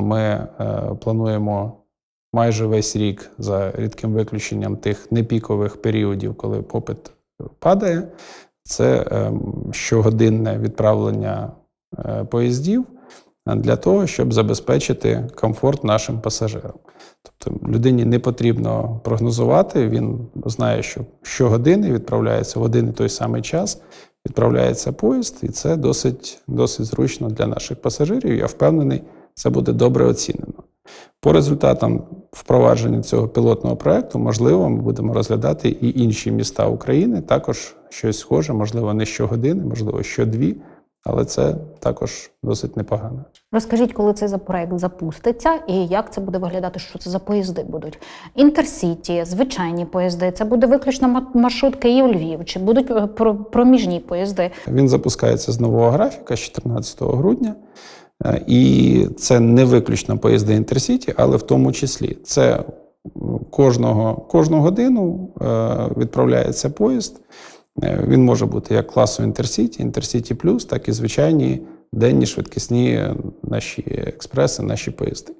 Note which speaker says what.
Speaker 1: Дійсно, ми е, плануємо майже весь рік, за рідким виключенням тих непікових періодів, коли попит падає. Це ем, щогодинне відправлення е, поїздів е, для того, щоб забезпечити комфорт нашим пасажирам. Тобто людині не потрібно прогнозувати, він знає, що щогодини відправляється в один і той самий час, відправляється поїзд, і це досить, досить зручно для наших пасажирів. Я впевнений, це буде добре оцінено. По результатам впровадження цього пілотного проекту, можливо, ми будемо розглядати і інші міста України, також щось схоже, можливо, не щогодини, можливо, щодві, але це також досить непогано.
Speaker 2: Розкажіть, коли цей проект запуститься і як це буде виглядати, що це за поїзди будуть? Інтерсіті, звичайні поїзди, це буде виключно ма- маршрут Київ-Львів, чи будуть е, проміжні поїзди?
Speaker 1: Він запускається з нового графіка з 14 грудня. І це не виключно поїзди Інтерсіті, але в тому числі це кожного, кожну годину е, відправляється поїзд. Е, Він може бути як класу Інтерсіті, Інтерсіті Плюс, так і звичайні денні швидкісні наші експреси, наші поїзди.